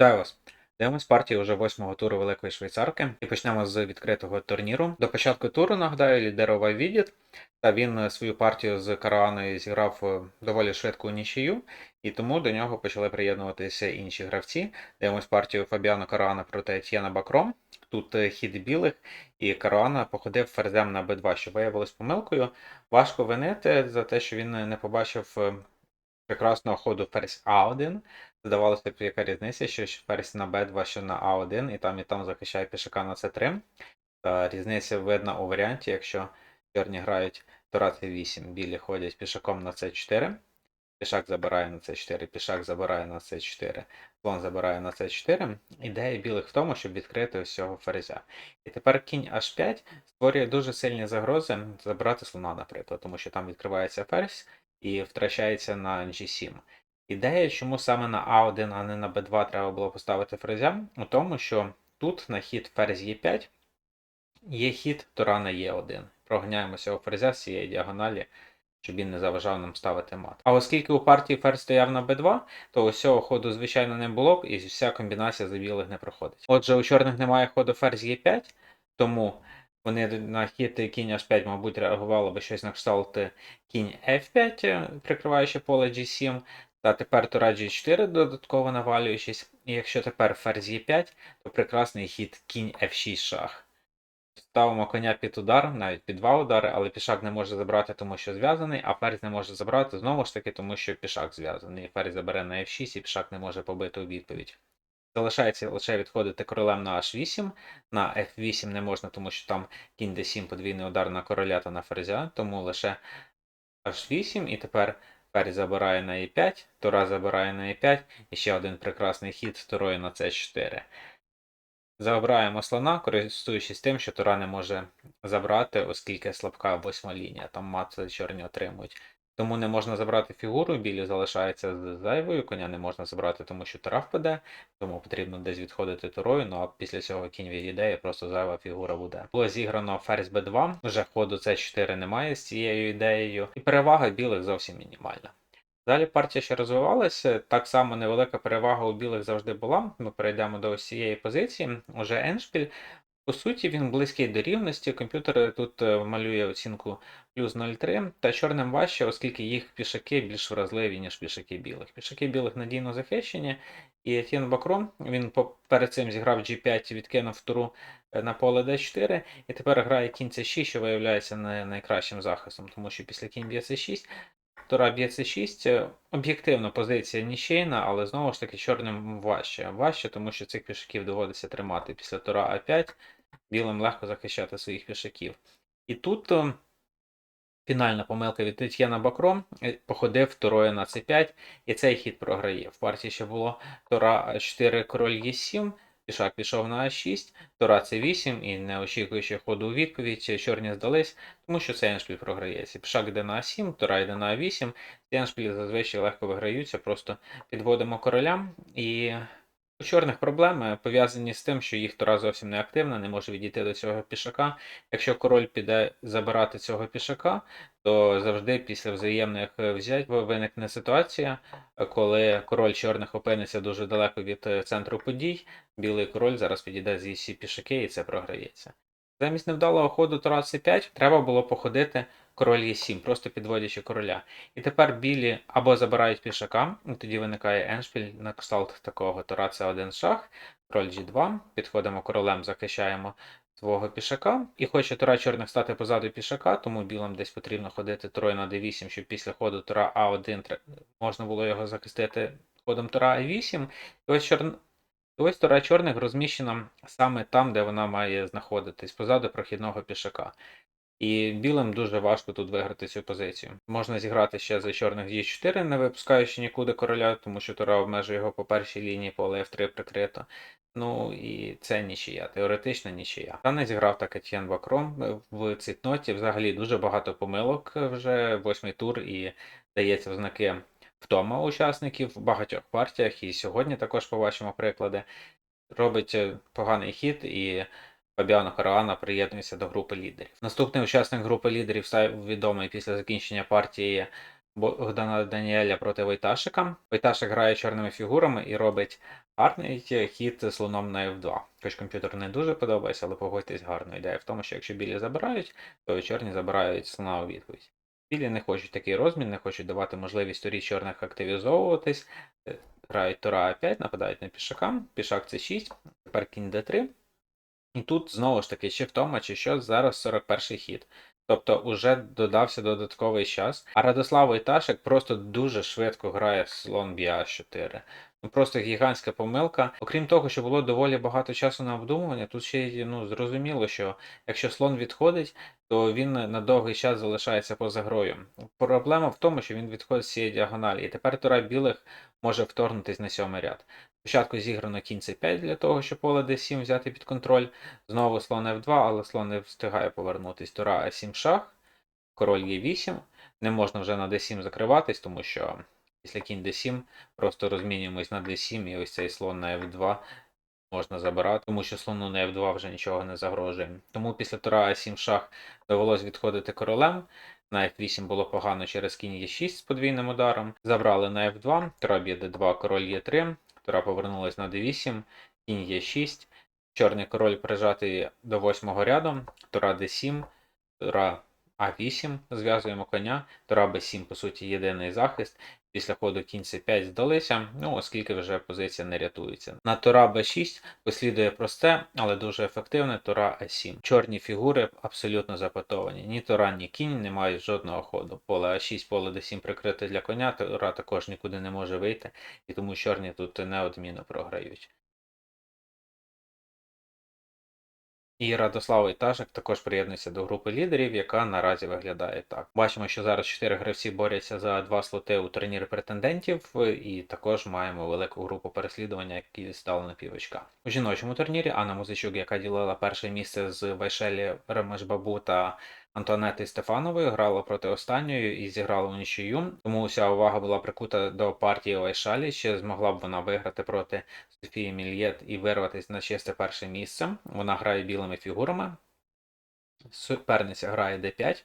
Вітаю вас! Дивимось партію вже восьмого туру Великої Швейцарки і почнемо з відкритого турніру. До початку туру, нагадаю, лідерував Відіт, та він е, свою партію з Карааною зіграв е, доволі швидко у нічию, і тому до нього почали приєднуватися інші гравці. Дивимось партію Фабіано Караана проти Етьєна Бакром. Тут е, хід білих, і Караана походив ферзем на Б2, що виявилось помилкою. Важко винити за те, що він не побачив прекрасного ходу ферзь А1. Здавалося б, яка різниця, що ферзь на Б2, що на А1, і там і там захищає пішака на С3. Та різниця видна у варіанті, якщо чорні грають Тура С8, білі ходять пішаком на С4, пішак забирає на С4, пішак забирає на С4, слон забирає на С4. Ідея білих в тому, щоб відкрити ось цього ферзя. І тепер кінь H5 створює дуже сильні загрози забрати слона, наприклад, тому що там відкривається ферзь і втрачається на G7. Ідея, чому саме на А1, а не на Б2 треба було поставити ферзя, у тому, що тут на хід ферзь Е5 є хід Тура на Е1. Проганяємо цього ферзя з цієї діагоналі, щоб він не заважав нам ставити мат. А оскільки у партії ферзь стояв на Б2, то ось цього ходу, звичайно, не було б, і вся комбінація за білих не проходить. Отже, у чорних немає ходу ферзь Е5, тому вони на хід кінь H5, мабуть, реагували би щось на кшталт кінь F5, прикриваючи поле G7. Та тепер Тура G4 додатково навалюючись. І якщо тепер ферзь Е5, то прекрасний хід кінь F6 шах. Ставимо коня під удар, навіть під два удари, але пішак не може забрати, тому що зв'язаний, а ферзь не може забрати знову ж таки, тому що пішак зв'язаний. Ферзь забере на F6 і пішак не може побити у відповідь. Залишається лише відходити королем на H8. На F8 не можна, тому що там кінь D7 подвійний удар на короля та на ферзя, тому лише H8 і тепер ферзь забирає на E5, Тура забирає на E5 і ще один прекрасний хід Турою на C4. Забираємо слона, користуючись тим, що Тура не може забрати, оскільки слабка восьма лінія, там мат чорні отримують. Тому не можна забрати фігуру, білі залишається зайвою, коня не можна забрати, тому що Тура впаде, тому потрібно десь відходити турою, ну а після цього кінь відійде і просто зайва фігура буде. Було зіграно ферзь b2, вже ходу c4 немає з цією ідеєю, і перевага білих зовсім мінімальна. Далі партія ще розвивалася, так само невелика перевага у білих завжди була. Ми перейдемо до ось цієї позиції. Уже Еншпіль. По суті, він близький до рівності. Комп'ютер тут е, малює оцінку плюс 0,3, та чорним важче, оскільки їх пішаки більш вразливі, ніж пішаки білих. Пішаки білих надійно захищені, і Етьєн Бакром він перед цим зіграв G5, відкинув туру е, на поле D4, і тепер грає кінь C6, що виявляється не найкращим захистом, тому що після кінь б'є C6 Тура б'є c6. Об'єктивно позиція нічийна, але знову ж таки чорним важче. Важче, тому що цих пішаків доводиться тримати після Тура А5. Білим легко захищати своїх пішаків. І тут о, фінальна помилка від Тетяна Бакром походив Турою на c5, і цей хід програє. В партії ще було Тура А4, король Е7. Пішак пішов на А6, Тора С8 і не очікуючи ходу у відповідь, чорні здались, тому що цей еншпіль програється. Пішак йде на А7, Тура йде на А8, ці еншпілі зазвичай легко виграються, просто підводимо королям. І у чорних проблеми пов'язані з тим, що їх Тура зовсім не активна, не може відійти до цього пішака. Якщо король піде забирати цього пішака, то завжди після взаємних взять виникне ситуація, коли король чорних опиниться дуже далеко від центру подій, білий король зараз підійде зі всі пішаки і це програється. Замість невдалого ходу Тура С5 треба було походити король Е7, просто підводячи короля. І тепер білі або забирають пішака, і тоді виникає еншпіль на кшталт такого Тура С1 шах, король G2, підходимо королем, захищаємо свого пішака. І хоче Тура чорних стати позаду пішака, тому білим десь потрібно ходити Турою на d8, щоб після ходу Тура А1 можна було його захистити ходом Тура А8. І ось чор... Ось Тура чорних розміщена саме там, де вона має знаходитись, позаду прохідного пішака. І білим дуже важко тут виграти цю позицію. Можна зіграти ще за чорних G4, не випускаючи нікуди короля, тому що Тура обмежує його по першій лінії, поле F3 прикрито. Ну і це нічия, теоретична нічия. Та не зіграв так Етьєн Бакром в цитноті. Взагалі дуже багато помилок вже восьмий тур і дається знаки втома учасників в багатьох партіях. І сьогодні також побачимо приклади. Робить поганий хід і Фабіано Караана приєднується до групи лідерів. Наступний учасник групи лідерів став відомий після закінчення партії Богдана Даніеля проти Войташика. Войташик грає чорними фігурами і робить гарний хід слоном на F2. Хоч комп'ютер не дуже подобається, але погодьтесь, гарна ідея в тому, що якщо білі забирають, то чорні забирають слона у відповідь. Білі не хочуть такий розмін, не хочуть давати можливість турі чорних активізовуватись. Грають Тура А5, нападають на пішака, пішак С6, тепер кінь Д3. І тут знову ж таки, чи втома, чи що, зараз 41 хід. Тобто уже додався додатковий час. А Радослав Іташик просто дуже швидко грає слон BA4. Ну просто гігантська помилка. Окрім того, що було доволі багато часу на обдумування, тут ще й ну, зрозуміло, що якщо слон відходить, то він на довгий час залишається поза грою. Проблема в тому, що він відходить з цієї діагоналі, і тепер тура білих може вторгнутися на сьомий ряд. Спочатку зіграно кінь c5 для того, щоб поле d7 взяти під контроль. Знову слон f2, але слон не встигає повернутись. Тура a7 шах, король e8. Не можна вже на d7 закриватись, тому що після кінь d7 просто розмінюємось на d7 і ось цей слон на f2 можна забирати, тому що слону на f2 вже нічого не загрожує. Тому після тура a7 шах довелось відходити королем. На f8 було погано через кінь e6 з подвійним ударом. Забрали на f2, тура б'є d2, король e3. Тура повернулась на d8, кінь Е6, чорний король прижатий до восьмого ряду, тура d7, тура А8, зв'язуємо коня, тура b7, по суті, єдиний захист. Після ходу кінь c5 здалися, ну оскільки вже позиція не рятується. На тура b6 послідує просте, але дуже ефективне тура а7. Чорні фігури абсолютно запатовані. Ні тура, ні кінь не мають жодного ходу. Поле а6, поле d7 прикрите для коня, тура також нікуди не може вийти, і тому чорні тут неодмінно програють. І Радослав Іташик також приєднується до групи лідерів, яка наразі виглядає так. Бачимо, що зараз чотири гравці борються за два слоти у турнірі претендентів, і також маємо велику групу переслідування, які стали на півочка. У жіночому турнірі Анна Музичук, яка ділила перше місце з Вайшелі Ремешбабу та Антуанети Стефанової, грала проти останньої і зіграла у нічию. Тому вся увага була прикута до партії Вайшалі. Ще змогла б вона виграти проти Софії Мільєт і вирватися на чисте перше місце. Вона грає білими фігурами. Суперниця грає d5.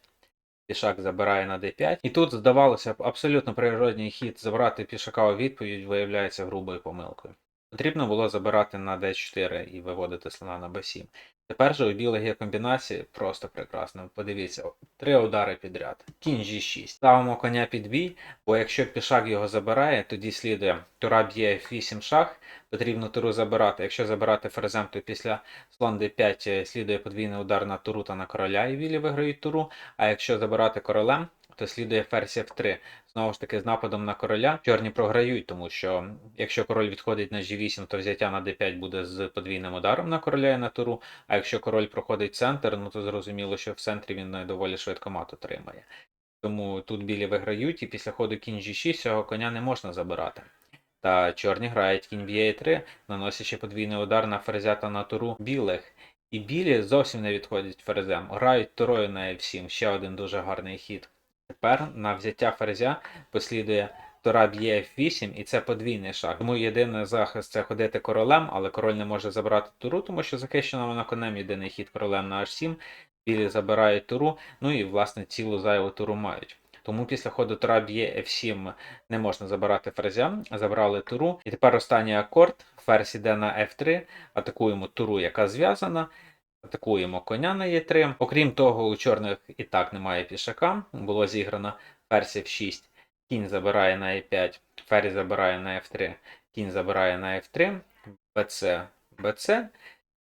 Пішак забирає на d5. І тут, здавалося б, абсолютно природній хід забрати пішака у відповідь виявляється грубою помилкою. Потрібно було забирати на d4 і виводити слона на b7. Тепер же у білих є комбінації просто прекрасно. Подивіться, три удари підряд. Кінь G6. Ставимо коня під бій, бо якщо пішак його забирає, тоді слідує тура б'є F8 шах, потрібно туру забирати. Якщо забирати ферзем, то після слон d5 слідує подвійний удар на туру та на короля, і білі виграють туру. А якщо забирати королем, то слідує ферзь F3. Знову ж таки, з нападом на короля чорні програють, тому що якщо король відходить на G8, то взяття на D5 буде з подвійним ударом на короля і на туру. А якщо король проходить центр, ну то зрозуміло, що в центрі він доволі швидко мат отримає. Тому тут білі виграють, і після ходу кінь G6 цього коня не можна забирати. Та чорні грають кінь б'є 3 наносячи подвійний удар на ферзя та на туру білих. І білі зовсім не відходять ферзем. Грають турою на F7, ще один дуже гарний хід. Тепер на взяття ферзя послідує Тора б'є F8, і це подвійний шаг. Тому єдиний захист це ходити королем, але король не може забрати туру, тому що захищена вона конем єдиний хід королем на H7. Білі забирають туру, ну і власне цілу зайву туру мають. Тому після ходу Тора б'є F7 не можна забирати ферзя, забрали туру. І тепер останній акорд. Ферзь іде на F3, атакуємо туру, яка зв'язана. Атакуємо коня на Е3. Окрім того, у чорних і так немає пішака. Було зіграно ферзь F6, кінь забирає на Е5, ферзь забирає на F3, кінь забирає на F3, БЦ, БЦ.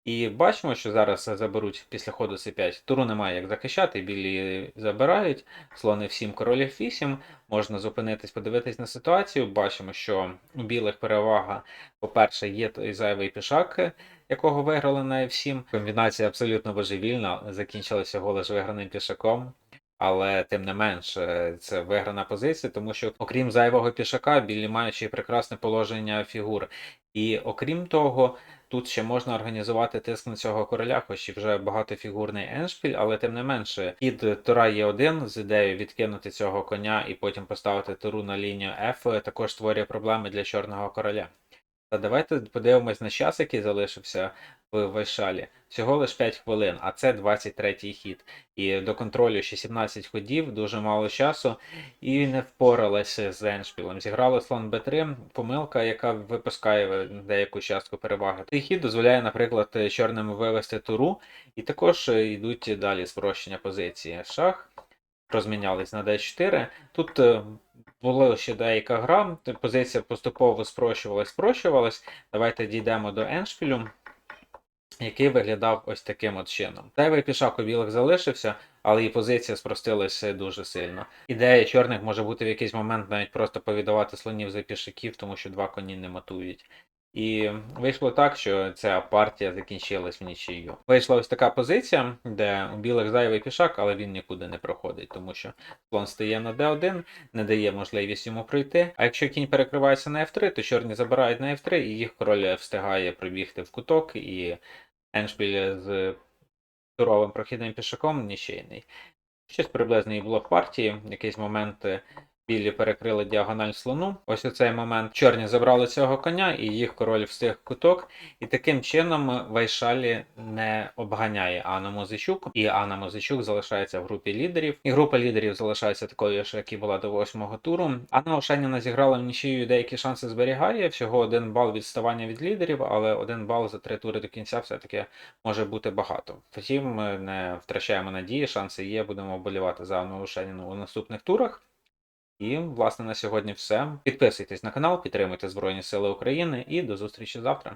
І бачимо, що зараз заберуть після ходу c5. Туру немає як захищати, білі забирають. Слон f7, король f8. Можна зупинитись, подивитись на ситуацію. Бачимо, що у білих перевага, по-перше, є той зайвий пішак, якого виграли на f7. Комбінація абсолютно божевільна, закінчилася голо ж виграним пішаком. Але тим не менш, е, це виграна позиція, тому що, окрім зайвого пішака, білі мають ще й прекрасне положення фігур. І окрім того, тут ще можна організувати тиск на цього короля, хоч і вже багатофігурний еншпіль, але тим не менше, хід Тура є один з ідеєю відкинути цього коня і потім поставити туру на лінію F, також створює проблеми для чорного короля. Та давайте подивимось на час, який залишився в Вайшалі. Всього лише 5 хвилин, а це 23-й хід. І до контролю ще 17 ходів, дуже мало часу, і не впоралася з Еншпілем. Зіграли слон Б3, помилка, яка випускає деяку частку переваги. Цей хід дозволяє, наприклад, чорним вивести туру, і також йдуть далі спрощення позиції. Шах розмінялись на d4. Тут е, була ще деяка гра, позиція поступово спрощувалась, спрощувалась. Давайте дійдемо до Еншпілю, який виглядав ось таким от чином. Зайвий пішак у білих залишився, але і позиція спростилася дуже сильно. Ідея чорних може бути в якийсь момент навіть просто повідавати слонів за пішаків, тому що два коні не матують. І вийшло так, що ця партія закінчилась в нічию. Вийшла ось така позиція, де у білих зайвий пішак, але він нікуди не проходить, тому що слон стає на d1, не дає можливість йому пройти. А якщо кінь перекривається на f3, то чорні забирають на f3, і їх король встигає прибігти в куток, і Еншпіль з туровим прохідним пішаком нічийний. Щось приблизно і було в партії. Якийсь момент білі перекрили діагональ слону. Ось у цей момент чорні забрали цього коня, і їх король встиг куток. І таким чином Вайшалі не обганяє Анну Музичук, і Анна Музичук залишається в групі лідерів. І група лідерів залишається такою ж, як і була до восьмого туру. Анна Ошеніна зіграла в нічию, деякі шанси зберігає. Всього один бал відставання від лідерів, але один бал за три тури до кінця все-таки може бути багато. Втім, ми не втрачаємо надії, шанси є. Будемо вболівати за Анну Ошеніну у наступних турах. І, власне, на сьогодні все. Підписуйтесь на канал, підтримуйте Збройні Сили України і до зустрічі завтра.